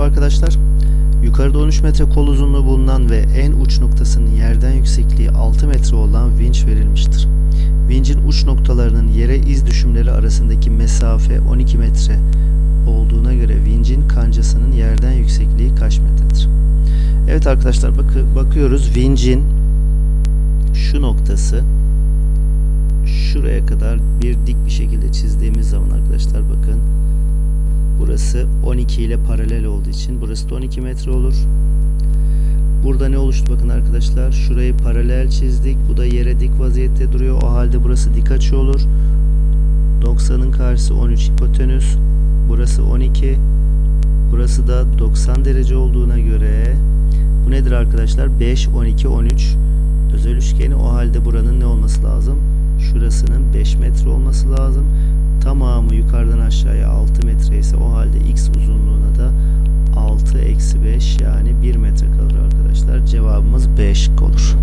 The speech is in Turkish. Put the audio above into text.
Merhaba arkadaşlar. Yukarıda 13 metre kol uzunluğu bulunan ve en uç noktasının yerden yüksekliği 6 metre olan vinç verilmiştir. Vincin uç noktalarının yere iz düşümleri arasındaki mesafe 12 metre olduğuna göre vincin kancasının yerden yüksekliği kaç metredir? Evet arkadaşlar bakı, bakıyoruz vincin şu noktası şuraya kadar bir dik bir şekilde çizdiğimiz zaman arkadaşlar Burası 12 ile paralel olduğu için burası da 12 metre olur. Burada ne oluştu bakın arkadaşlar. Şurayı paralel çizdik. Bu da yere dik vaziyette duruyor. O halde burası dik açı olur. 90'ın karşısı 13 hipotenüs. Burası 12. Burası da 90 derece olduğuna göre bu nedir arkadaşlar? 5, 12, 13 özel üçgeni. O halde buranın ne olması lazım? Şurasının 5 metre olması lazım. Tamamı yukarıdan aşağıya 6 uzunluğuna da 6 eksi 5 yani 1 metre kalır arkadaşlar. Cevabımız B şıkkı olur.